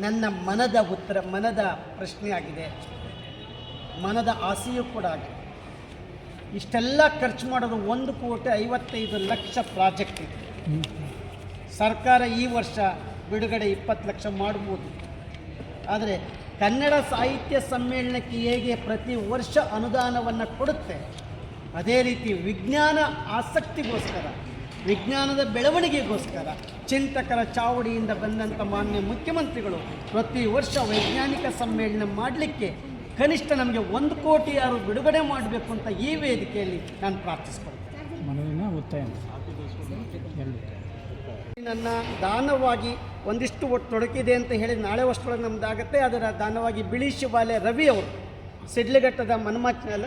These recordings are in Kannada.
ನನ್ನ ಮನದ ಉತ್ತರ, ಮನದ ಪ್ರಶ್ನೆಯಾಗಿದೆ. ಮನದ ಆಸೆಯೂ ಕೂಡ ಆಗಿದೆ. ಇಷ್ಟೆಲ್ಲ ಖರ್ಚು ಮಾಡೋದು ಒಂದು ಕೋಟಿ ಐವತ್ತೈದು ಲಕ್ಷ ಪ್ರಾಜೆಕ್ಟ್ ಇದೆ. ಸರ್ಕಾರ ಈ ವರ್ಷ ಬಿಡುಗಡೆ ಇಪ್ಪತ್ತು ಲಕ್ಷ ಮಾಡ್ಬೋದು. ಆದರೆ ಕನ್ನಡ ಸಾಹಿತ್ಯ ಸಮ್ಮೇಳನಕ್ಕೆ ಹೇಗೆ ಪ್ರತಿ ವರ್ಷ ಅನುದಾನವನ್ನು ಕೊಡುತ್ತೆ, ಅದೇ ರೀತಿ ವಿಜ್ಞಾನ ಆಸಕ್ತಿಗೋಸ್ಕರ. ವಿಜ್ಞಾನದ ಬೆಳವಣಿಗೆಗೋಸ್ಕರ ಚಿಂತಕರ ಚಾವಡಿಯಿಂದ ಬಂದಂಥ ಮಾನ್ಯ ಮುಖ್ಯಮಂತ್ರಿಗಳು ಪ್ರತಿ ವರ್ಷ ವೈಜ್ಞಾನಿಕ ಸಮ್ಮೇಳನ ಮಾಡಲಿಕ್ಕೆ ಕನಿಷ್ಠ ನಮಗೆ ಒಂದು ಕೋಟಿ ಯಾರು ಬಿಡುಗಡೆ ಮಾಡಬೇಕು ಅಂತ ಈ ವೇದಿಕೆಯಲ್ಲಿ ನಾನು ಪ್ರಾರ್ಥಿಸ್ಕೊಳ್ತೇನೆ ನನ್ನ ದಾನವಾಗಿ ಒಂದಿಷ್ಟು ಒಟ್ಟು ತೊಡಕಿದೆ ಅಂತ ಹೇಳಿ ನಾಳೆ ವರ್ಷದೊಳಗೆ ನಮ್ದಾಗತ್ತೆ. ಅದರ ದಾನವಾಗಿ ಬಿಳಿ ಶಿವಾಲಯ ರವಿ ಅವರು ಸಿಡ್ಲಘಟ್ಟದ ಮನ್ಮಾಚ್ನಲ್ಲ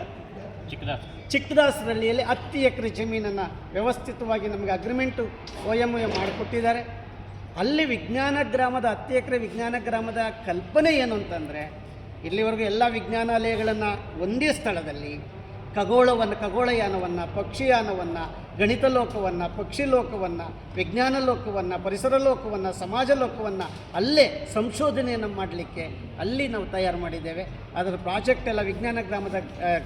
ಚಿಕ್ಕದಾಸರಳ್ಳಿಯಲ್ಲಿ ಹತ್ತು ಎಕರೆ ಜಮೀನನ್ನು ವ್ಯವಸ್ಥಿತವಾಗಿ ನಮಗೆ ಅಗ್ರಿಮೆಂಟು ಒ ಎಂ ಎ ಮಾಡಿಕೊಟ್ಟಿದ್ದಾರೆ. ಅಲ್ಲಿ ವಿಜ್ಞಾನ ಗ್ರಾಮದ, ಹತ್ತು ಎಕರೆ ವಿಜ್ಞಾನ ಗ್ರಾಮದ ಕಲ್ಪನೆ ಏನು ಅಂತಂದರೆ, ಇಲ್ಲಿವರೆಗೂ ಎಲ್ಲ ವಿಜ್ಞಾನಾಲಯಗಳನ್ನು ಒಂದೇ ಸ್ಥಳದಲ್ಲಿ ಖಗೋಳವನ್ನು, ಖಗೋಳಯಾನವನ್ನು, ಪಕ್ಷಿಯಾನವನ್ನು ಗಣಿತ ಲೋಕವನ್ನು ಪಕ್ಷಿ ಲೋಕವನ್ನು ವಿಜ್ಞಾನ ಲೋಕವನ್ನು ಪರಿಸರ ಲೋಕವನ್ನು ಸಮಾಜ ಲೋಕವನ್ನು ಅಲ್ಲೇ ಸಂಶೋಧನೆಯನ್ನು ಮಾಡಲಿಕ್ಕೆ ಅಲ್ಲಿ ನಾವು ತಯಾರು ಮಾಡಿದ್ದೇವೆ. ಅದರ ಪ್ರಾಜೆಕ್ಟ್ ಎಲ್ಲ ವಿಜ್ಞಾನ ಗ್ರಾಮದ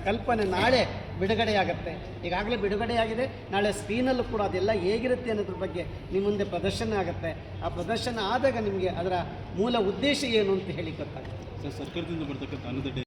ಕಲ್ಪನೆ ನಾಳೆ ಬಿಡುಗಡೆಯಾಗುತ್ತೆ. ಈಗಾಗಲೇ ಬಿಡುಗಡೆಯಾಗಿದೆ. ನಾಳೆ ಸ್ಕ್ರೀನಲ್ಲೂ ಕೂಡ ಅದೆಲ್ಲ ಹೇಗಿರುತ್ತೆ ಅನ್ನೋದ್ರ ಬಗ್ಗೆ ನಿಮ್ಮ ಮುಂದೆ ಪ್ರದರ್ಶನ ಆಗುತ್ತೆ. ಆ ಪ್ರದರ್ಶನ ಆದಾಗ ನಿಮಗೆ ಅದರ ಮೂಲ ಉದ್ದೇಶ ಏನು ಅಂತ ಹೇಳಿ ಗೊತ್ತಾಗುತ್ತೆ. ಸರ್, ಸರ್ಕಾರದಿಂದ ಬರ್ತಕ್ಕಂಥ